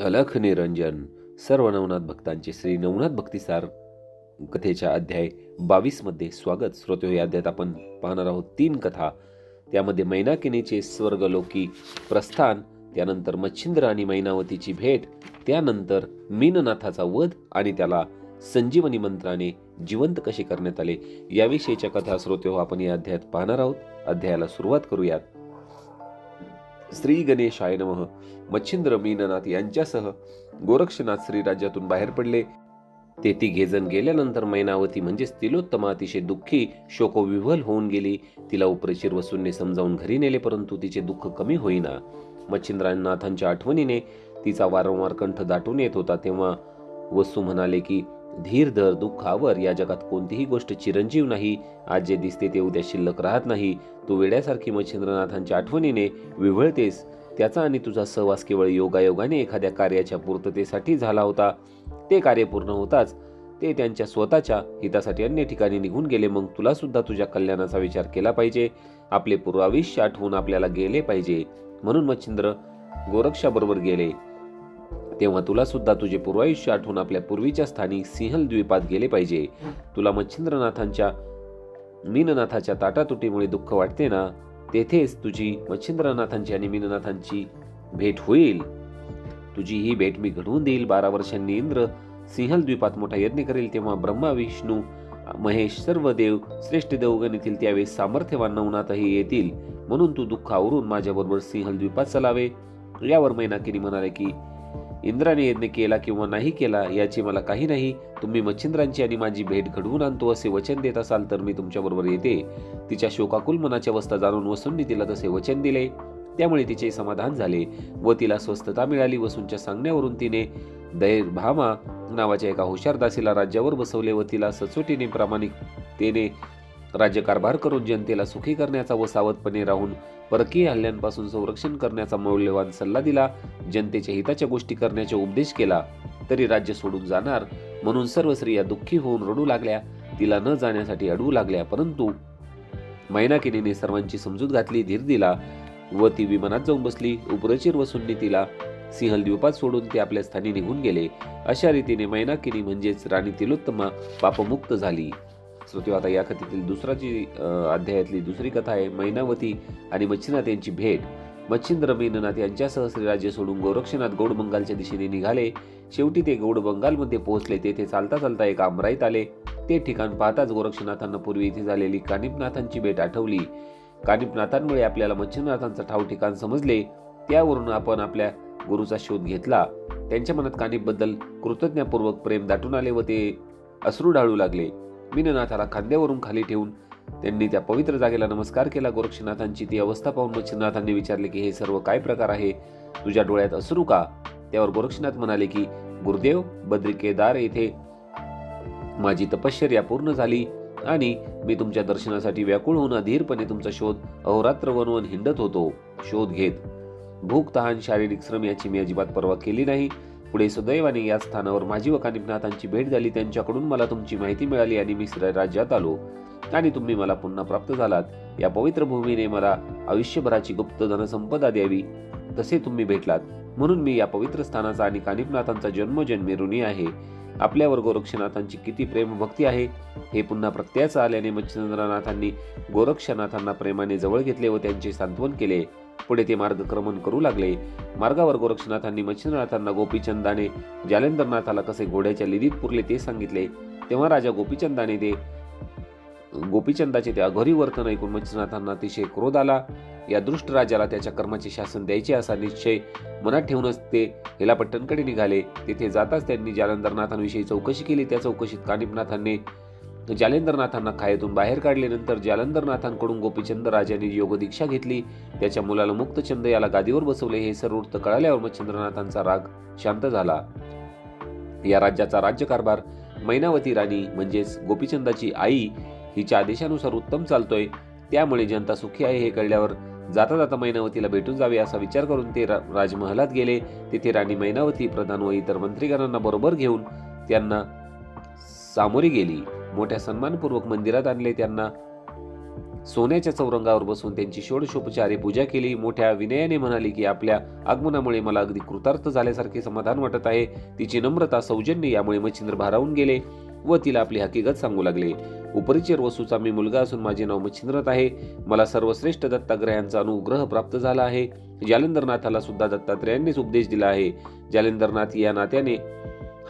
अलख निरंजन. सर्व नवनाथ भक्तांचे श्री नवनाथ भक्तिसार कथेच्या अध्याय बावीसमध्ये स्वागत. श्रोते हो, या अध्यायात आपण पाहणार आहोत तीन कथा. त्यामध्ये मैनाकिनीचे स्वर्गलोकी प्रस्थान त्यानंतर मच्छिंद्र आणि मैनावतीची भेट त्यानंतर मीननाथाचा वध आणि त्याला संजीवनी मंत्राने जिवंत कसे करण्यात आले याविषयीच्या कथा श्रोते हो आपण या अध्यायात पाहणार आहोत. अध्यायाला सुरुवात करूयात. श्री गणेशाय नमः. मच्छिंद्र मीननाथ यांच्यासह गोरक्षनाथ श्रीराज्यातून बाहेर पडले. ते तिघे जण गेल्यानंतर मैनावती म्हणजेच तिलोत्तमा अतिशय दुःखी शोकोविव्हल होऊन गेली. तिला उपरेशीर वसूंनी समजावून घरी नेले परंतु तिचे दुःख कमी होईना. मच्छिंद्रनाथांच्या आठवणीने तिचा वारंवार कंठ दाटून येत होता तेव्हा वसू म्हणाले की धीर धर दुःखावर या जगात कोणतीही गोष्ट चिरंजीव नाही. आज जे दिसते ते उद्या शिल्लक राहत नाही. तू वेड्यासारखी मच्छिंद्रनाथांच्या आठवणीने विव्हळतेस. त्याचा आणि तुझा सहवास केवळ योगायोगाने एखाद्या कार्याच्या पूर्ततेसाठी झाला होता. ते कार्य पूर्ण होताच. ते त्यांच्या स्वतःच्या हितासाठी अन्य ठिकाणी निघून गेले. मग तुला सुद्धा तुझ्या कल्याणाचा विचार केला पाहिजे. आपले पूर्वाविष्य आठवून आपल्याला गेले पाहिजे. म्हणून मच्छिंद्र गोरक्षाबरोबर गेले. तेव्हा तुला सुद्धा तुझे पूर्वायुष्य आठवून आपल्या पूर्वीच्या स्थानी सिंहल द्वीपात गेले पाहिजे. तुला मच्छिंद्रनाथांच्या मीननाथाच्या ताटातुटीमुळे दुःख वाटते ना? तेथेच तुझी मच्छिंद्रनाथांची आणि मीननाथांची भेट होईल. तुझी ही भेट मी घडवून देईल. बारा वर्षांनी इंद्र सिंहल द्वीपात मोठा यज्ञ करेल तेव्हा ब्रह्मा विष्णू महेश सर्व देव श्रेष्ठ देवगण येथील त्यावेळेस सामर्थ्यवान नवनाथही येतील. म्हणून तू दुःख आवरून माझ्याबरोबर सिंहल द्वीपात चलावे. यावर मैनाकिनी म्हणाले की इंद्राने यज्ञ केला किंवा नाही केला याची मला काही नाही. तुम्ही मच्छिंद्रांची आणि माझी भेट घडवून आणतो असे वचन देत असाल तर मी तुमच्याबरोबर येते. तिच्या शोकाकुल मनाची अवस्था जाणून वसूंनी तिला तसे वचन दिले. त्यामुळे तिचे समाधान झाले व तिला स्वस्थता मिळाली. वसूंच्या सांगण्यावरून तिने दैर्भामा नावाच्या एका हुशार दासीला राज्यावर बसवले व तिला सचोटीने प्रामाणिकतेने राज्यकारभार करून जनतेला सुखी करण्याचा व सावधपणे राहून परकीय हल्ल्यांपासून संरक्षण करण्याचा मौल्यवान सल्ला दिला जनतेच्या हिताच्या गोष्टी करण्याचा उपदेश केला तरी राज्य सोडून जाणार म्हणून सर्व स्त्रिया दुःखी होऊन रडू लागल्या तिला न जाण्यासाठी अडवू लागल्या परंतु मैनाकिनीने सर्वांची समजूत घातली धीर दिला व ती विमानात जाऊन बसली. उपरचीर वसूंनी तिला सिंहल द्वीपात सोडून ते आपल्या स्थानी निघून गेले. अशा रीतीने मैनाकिनी म्हणजेच राणी तिलोत्तमा पापमुक्त झाली. श्रोते या कथेतील दुसरा जी अध्यायातली दुसरी कथा आहे मैनावती आणि मच्छिनाथ यांची भेट. मच्छिंद्र मेननाथ यांच्यासह श्रीराज्य सोडून गोरक्षनाथ गौड बंगालच्या दिशेने निघाले. शेवटी ते गौड बंगालमध्ये पोहोचले. तेथे चालता चालता एक आमराईत आले. ते ठिकाण पाहताच गोरक्षनाथांना पूर्वी इथे झालेली कानिपनाथांची भेट आठवली. कानिपनाथांमुळे आपल्याला मच्छिंद्रनाथांचं ठाव ठिकाण समजले. त्यावरून आपण आपल्या गुरुचा शोध घेतला. त्यांच्या मनात कानिपबद्दल कृतज्ञपूर्वक प्रेम दाटून आले व ते अश्रू ढाळू लागले. मीननाथाला खांद्यावरून खाली ठेवून त्यांनी त्या पवित्र जागेला नमस्कार केला. गोरक्षनाथांची ती अवस्था पाहून मच्छिनाथांनी विचारले की हे सर्व काय प्रकार आहे? तुझ्या डोळ्यात असरू का? त्यावर गोरक्षनाथ म्हणाले की गुरुदेव बद्रिकेदार येथे माझी तपश्चर्या पूर्ण झाली आणि मी तुमच्या दर्शनासाठी व्याकुळ होऊन अधीरपणे तुमचा शोध अहोरात्र वनवन हिंडत होतो. शोध घेत. भूक तहान शारीरिक श्रम याची मी अजिबात पर्वा केली नाही. पुढे सुदैवाने या स्थानावर माझी व कानिपनाथांची भेट झाली. त्यांच्याकडून मला तुमची माहिती मिळाली आणि मी राज्यात आलो आणि तुम्ही मला पुन्हा प्राप्त झालात. या पवित्र भूमीने मला आयुष्यभराची गुप्त धनसंपदा द्यावी तसे तुम्ही भेटलात. म्हणून मी या पवित्र स्थानाचा आणि कानिपनाथांचा जन्मजन्मी ऋणी आहे. आपल्यावर गोरक्षनाथांची किती प्रेम भक्ती आहे हे पुन्हा प्रत्ययाचं आल्याने मच्छिंद्रनाथांनी गोरक्षनाथांना प्रेमाने जवळ घेतले व त्यांचे सांत्वन केले. पुढे ते मार्गक्रमण करू लागले. मार्गावर गोरक्षनाथांनी मच्छिंद्रनाथांना गोपीचंदाने जालेंद्रनाथाला कसे घोड्याच्या लिदीत पुरले ते सांगितले. तेव्हा राजा गोपीचंदाने ते गोपीचंदाचे ते अघोरी वर्तन ऐकून मच्छिंद्रनाथांना अतिशय क्रोध आला. या दृष्ट राजाला त्याच्या कर्माचे शासन द्यायचे असा निश्चय मनात ठेवूनच ते हेलापट्टणकडे निघाले. तिथे जाताच त्यांनी जालंधरनाथांविषयी चौकशी केली. त्या चौकशीत कानिपनाथांनी जालेंद्रनाथांना खायतून बाहेर काढले नंतर जालंधरनाथांकडून गोपीचंद राजाने योगदीक्षा घेतली त्याच्या मुलाला मुक्तचंद याला गादीवर बसवले हे सर्व वृत्त कळाल्यावर चंद्रनाथांचा राग शांत झाला. या राज्याचा राज्यकारभार मैनावती राणी म्हणजेच गोपीचंदाची आई हिच्या आदेशानुसार उत्तम चालतोय त्यामुळे जनता सुखी आहे हे कळल्यावर जाता जाता मैनावतीला भेटून जावे असा विचार करून ते रा- राजमहालात गेले. तिथे राणी मैनावती प्रधान व इतर मंत्रीगणांना बरोबर घेऊन त्यांना सामोरी गेली. मोठ्या सन्मानपूर्वक मंदिरात आणले त्यांना. सोन्याच्या चौरंगावर बसून त्यांची षोडशोपचारे पूजा केली. मोठ्या विनयाने म्हणाली की आपल्या आगमनामुळे मला अगदी कृतार्थ झाल्यासारखे समाधान वाटत आहे. तिची नम्रता सौजन्य यामुळे मच्छिंद्र भारावून गेले व तिला आपली हकीकत सांगू लागले. उपरिचर वसूचा मी मुलगा असून माझे नाव मच्छिंद्रत आहे. मला सर्वश्रेष्ठ दत्ताग्रहांचा अनुग्रह प्राप्त झाला आहे. जालेंद्रनाथाला सुद्धा दत्तात्रेयांनीच उपदेश दिला आहे. जालेंद्रनाथ या नात्याने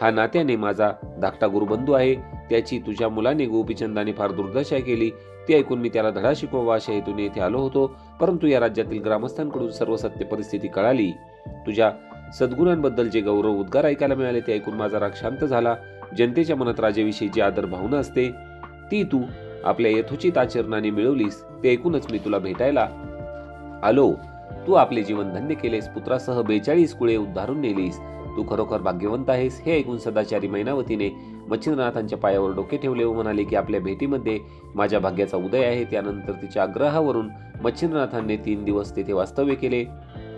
हा नात्याने माझा धाकटा गुरुबंधू आहे. त्याची तुझ्या मुलाने गोपीचंदाने फार दुर्दशा केली. ते ऐकून मी त्याला धडा शिकवावा अशा हेतूने येथे आलो होतो. परंतु या राज्यातील ग्रामस्थांकडून सर्व सत्य परिस्थिती कळाली. तुझ्या सद्गुणांबद्दल जे गौरव उद्गार ऐकायला मिळाले ते ऐकून माझा राग शांत झाला. जनतेच्या मनात राजेविषयी जी आदर भावना असते ती तू आपल्या यथोचित आचरणाने मिळवलीस ते ऐकूनच मी तुला भेटायला आलो. तू आपले जीवन धन्य केलेस. पुत्रासह बेचाळीस कुळे उद्धारून नेलीस. तू खरोखर भाग्यवंत आहेस हे ऐकून सदाचारी मैनावतीने मच्छिंद्रनाथांच्या पायावर डोके ठेवले व म्हणाले की आपल्या भेटीमध्ये माझ्या भाग्याचा उदय आहे. त्यानंतर तिच्या आग्रहावरून मच्छिंद्रनाथांनी तीन दिवस तेथे वास्तव्य केले.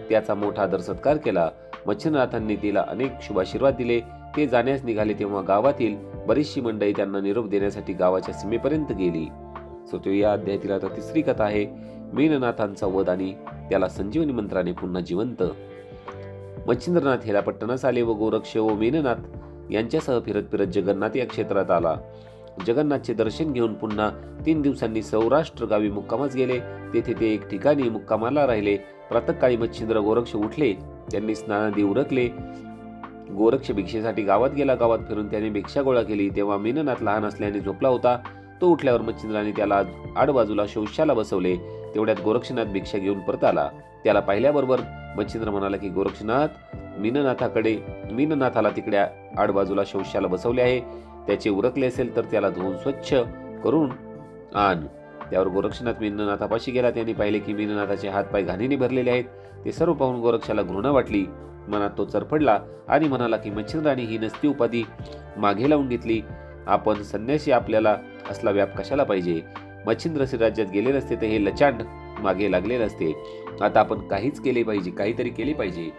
त्याचा मोठा आदर सत्कार केला. मच्छिंद्रनाथांनी तिला अनेक शुभाशीर्वाद दिले. ते जाण्यास निघाले तेव्हा गावातील बरीचशी मंडळी त्यांना निरोप देण्यासाठी गावाच्या सीमेपर्यंत गेली. सो तो या अध्यायातील आता तिसरी कथा आहे. मीननाथांचा वध आणि त्याला संजीवनी मंत्राने पुन्हा जिवंत मच्छिंद्रनाथ हेलापट्टणास आले व गोरक्ष व मेननाथ यांच्यासह फिरत फिरत जगन्नाथ या क्षेत्रात आला. जगन्नाथचे दर्शन घेऊन पुन्हा तीन दिवसांनी सौराष्ट्र गावी मुक्कामास गेले. तेथे ते एक ठिकाणी मुक्कामाला राहिले. प्रातकाळी मच्छिंद्र गोरक्ष उठले. त्यांनी स्नानादी उरकले. गोरक्ष भिक्षेसाठी गावात गेला. गावात फिरून त्याने भिक्षा गोळा केली. तेव्हा मेननाथ लहान असल्याने झोपला होता. तो उठल्यावर मच्छिंद्राने त्याला आडबाजूला शौचाला बसवले. तेवढ्यात गोरक्षनाथ भिक्षा घेऊन परत आला. त्याला पाहिल्याबरोबर मच्छिंद्र म्हणाला की गोरक्षनाथ मीननाथाकडे मीननाथाला तिकडे आडबाजूला शौशाला बसवले आहे. त्याचे उरकले असेल तर त्याला धुवून स्वच्छ करून आण. त्यावर गोरक्षनाथ मीननाथापाशी गेला. त्यांनी पाहिले की मीननाथाचे हातपाय घाणीने भरलेले आहेत. ते सर्व पाहून गोरक्षाला घृणा वाटली. मनात तो चरफडला आणि म्हणाला की मच्छिंद्राने ही नसती उपाधी मागे लावून घेतली. आपण संन्याशी आपल्याला असला व्याप कशाला पाहिजे? मच्छिंद्र राज्यात गेले नसते तर हे लचांड मागे लागले असते. आता आपण काहीच केले पाहिजे काहीतरी केले पाहिजे.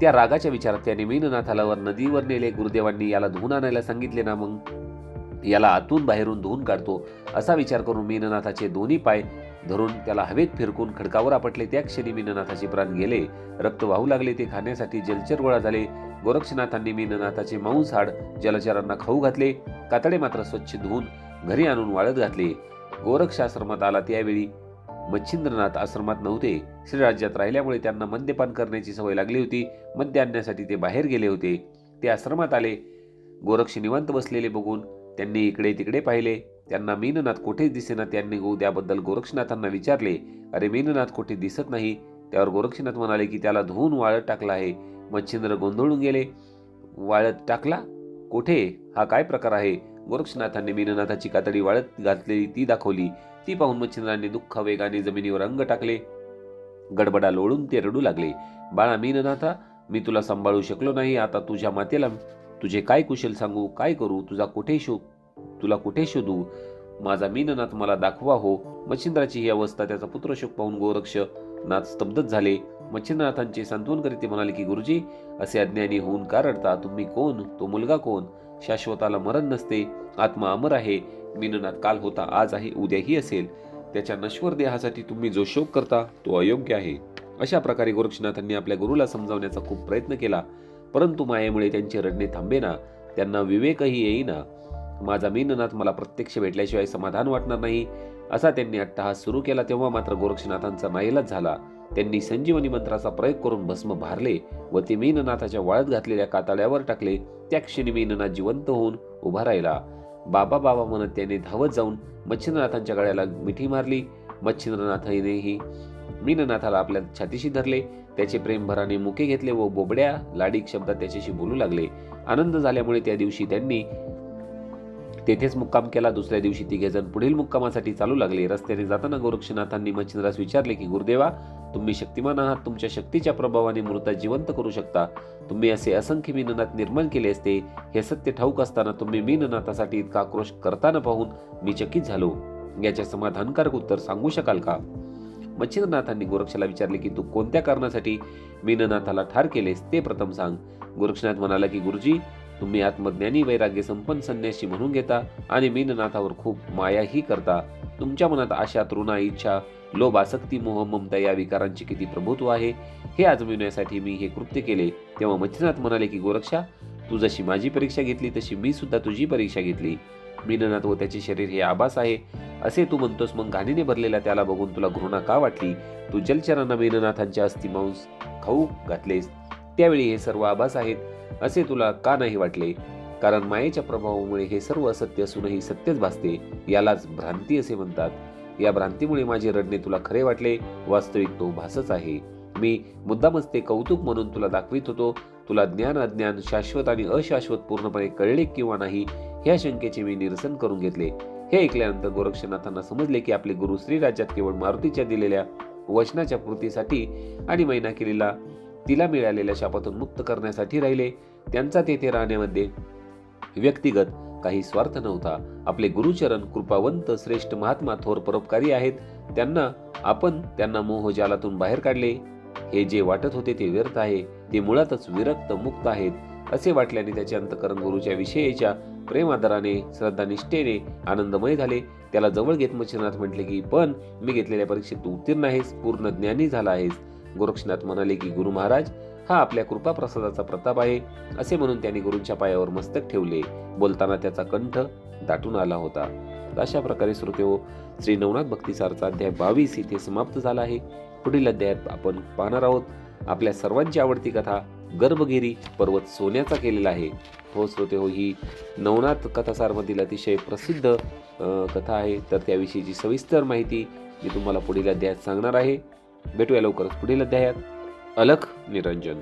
त्या रागाच्या विचारात त्याने मीननाथाला नदीवर नेले. गुरुदेवांनी याला धुवून आणायला सांगितले ना मग? याला आतून बाहेरून धुवून काढतो. असा विचार करून मीननाथाचे दोन्ही पाय धरून त्याला हवेत फिरकून खडकावर आपटले. त्या क्षणी मीननाथाचे प्राण गेले. रक्त वाहू लागले. ते खाण्यासाठी जलचर गोळा झाले. गोरक्षनाथांनी मीननाथाचे मांस हाड जलचरांना खाऊ घातले. कातडे मात्र स्वच्छ धुवून घरी आणून वाळत घातले. गोरक्ष आश्रमात आला त्यावेळी मच्छिंद्रनाथ आश्रमात नव्हते. श्रीराज्यात राहिल्यामुळे त्यांना मद्यपान करण्याची सवय लागली होती. मद्य आणण्यासाठी ते बाहेर गेले होते. ते आश्रमात आले. गोरक्ष निवांत बसलेले बघून त्यांनी इकडे तिकडे पाहिले. त्यांना मीननाथ कोठेच दिसेना त्यांनी गो त्याबद्दल गोरक्षनाथांना विचारले. अरे मीननाथ कोठे दिसत नाही? त्यावर गोरक्षनाथ म्हणाले की त्याला धुवून वाळत टाकला आहे. मच्छिंद्र गोंधळून गेले. वाळत टाकला? कोठे? हा काय प्रकार आहे? गोरक्षनाथांनी मीननाथाची कातडी वाळत घातलेली ती दाखवली. ती पाहून मच्छिंद्रांनी दुःख वेगाने जमिनीवर अंग टाकले. गडबडा लोळून ते रडू लागले. बाळा मीननाथा मी तुला सांभाळू शकलो नाही. आता तुझ्या मातेला तुझे काय कुशल सांगू काय करू? तुझा कुठे शो तुला कुठे शोधू? माझा मीननाथ मला दाखवा हो. मच्छिंद्राची ही अवस्था त्याचा पुत्र शोक पाहून गोरक्ष नाथ स्तब्धच झाले. मच्छिंद्रनाथांचे सांत्वन करीत म्हणाले की गुरुजी असे अज्ञानी होऊन का रडता? तुम्ही कोण? तो मुलगा कोण? शाश्वताला मरण नसते आत्मा अमर आहे मिननात काल होता आज आहे उद्याही असेल. त्याच्या नश्वर देहासाठी तुम्ही जो शोक करता तो अयोग्य आहे. अशा प्रकारे गोरक्षनाथांनी आपल्या गुरुला समजावण्याचा खूप प्रयत्न केला. परंतु मायेमुळे त्यांचे रडणे थांबेना त्यांना विवेकही येईना. माझा मीननाथ मला प्रत्यक्ष भेटल्याशिवाय समाधान वाटणार नाही असा त्यांनी अट्टहास सुरू केला तेव्हा मात्र गोरक्षनाथांचा नाईलाज झाला. त्यांनी संजीवनी मंत्राचा प्रयोग करून भस्म भारले व ते मीननाथाच्या वाळत घातलेल्या कातळ्यावर टाकले. त्या क्षणी मीननाथ जिवंत होऊन उभा राहिला. बाबा बाबा म्हणत त्याने धावत जाऊन मच्छिंद्रनाथांच्या गळ्याला मिठी मारली. मच्छिंद्रनाथानेही मीननाथाला आपल्या छातीशी धरले. त्याचे प्रेमभराने मुके घेतले व बोबड्या लाडीक शब्दात त्याच्याशी बोलू लागले. आनंद झाल्यामुळे त्या दिवशी त्यांनी तेथेच मुक्काम केला. दुसऱ्या दिवशी तिघेजण पुढील मुक्कामासाठी चालू लागले. रस्त्याने जाताना गोरक्षनाथांनी मच्छिंद्रास विचारले की गुरुदेवा तुम्ही शक्तिमान आहात. तुमच्या शक्तीच्या प्रभावाने मृता जिवंत करू शकता. तुम्ही असे असंख्य मीननाथ निर्माण केले असते. हे सत्य ठाऊक असताना तुम्ही मीननाथासाठी इतका आक्रोश करताना पाहून मी चकित झालो. याचे समाधानकारक उत्तर सांगू शकाल का? मच्छिंद्रनाथांनी गोरक्षाला विचारले की तू कोणत्या कारणासाठी मीननाथाला ठार केलेस? ते प्रथम सांग. गोरक्षनाथ म्हणाला की गुरुजी तुम्ही आत्मज्ञानी वैराग्य संपन्न संन्यासी म्हणून घेता आणि मीननाथावर खूप मायाही करता. तुमच्या मनात आशा तृणा इच्छा लोभ आसक्ती मोह ममता या विकारांचे किती प्रभुत्व आहे हे आजमिवण्यासाठी मी हे कृत्य केले. तेव्हा मच्छनाथ म्हणाले की गोरक्षा तू जशी माझी परीक्षा घेतली तशी मी सुद्धा तुझी परीक्षा घेतली. मीननाथ व त्याचे शरीर हे आभास आहे. असे तू म्हणतोस मग घाणीने भरलेल्या त्याला बघून तुला घृणा का वाटली? तू जलचरांना मीननाथांच्या अस्थिमांस खाऊ घातलेस. त्यावेळी हे सर्व आभास आहेत. असे तुला का नाही वाटले? कारण मायेच्या प्रभावामुळे हे सर्व असत्य असूनही सत्यच भासते यालाच भ्रांती असे म्हणतात. या भ्रांतीमुळे माझे रडणे तुला खरे वाटले? वास्तविक तो भासच आहे. मी मुद्दामच ते कौतुक म्हणून तुला दाखवित होतो. तुला ज्ञान अज्ञान शाश्वत आणि अशाश्वत पूर्णपणे कळले किंवा नाही ह्या शंकेचे मी निरसन करून घेतले. हे ऐकल्यानंतर गोरक्षनाथांना समजले की आपले गुरु श्रीराज्यात केवळ मारुतीच्या दिलेल्या वचनाच्या पूर्तीसाठी आणि मैना केलेला तिला मिळालेल्या शापातून मुक्त करण्यासाठी राहिले. त्यांचा तेथे राहण्यामध्ये व्यक्तिगत काही स्वार्थ नव्हता. आपले गुरुचरण कृपावंत श्रेष्ठ महात्मा थोर परोपकारी आहेत. त्यांना आपण त्यांना मोहजालातून बाहेर काढले. हे जे वाटत होते ते व्यर्थ आहे. ते मुळातच विरक्त मुक्त आहेत असे वाटल्याने त्याचे अंतकरण गुरुच्या विषयीच्या प्रेमादराने श्रद्धानिष्ठेने आनंदमय झाले. त्याला जवळ घेत मच्छिनाथ म्हटले की पण मी घेतलेल्या परीक्षेत तू उत्तीर्ण आहेस पूर्ण ज्ञानी झाला आहेस. गोरक्षनाथ म्हणाले की गुरु महाराज हा आपल्या कृपा प्रसादाचा प्रताप आहे असे म्हणून त्यांनी गुरूंच्या पायावर मस्तक ठेवले. बोलताना त्याचा कंठ दाटून आला होता. अशा प्रकारे श्रोते हो श्री नवनाथ भक्तिसारचा अध्याय बावीस इथे समाप्त झाला आहे. पुढील अध्यायात आपण पाहणार आहोत आपल्या सर्वांची आवडती कथा गर्भगिरी पर्वत सोन्याचा केलेला आहे. हो श्रोते हो ही नवनाथ कथासारमधील अतिशय प्रसिद्ध कथा आहे. तर त्याविषयीची सविस्तर माहिती मी तुम्हाला पुढील अध्यायात सांगणार आहे. भेटूया लवकरच पुढील अध्यायात. अलख निरंजन.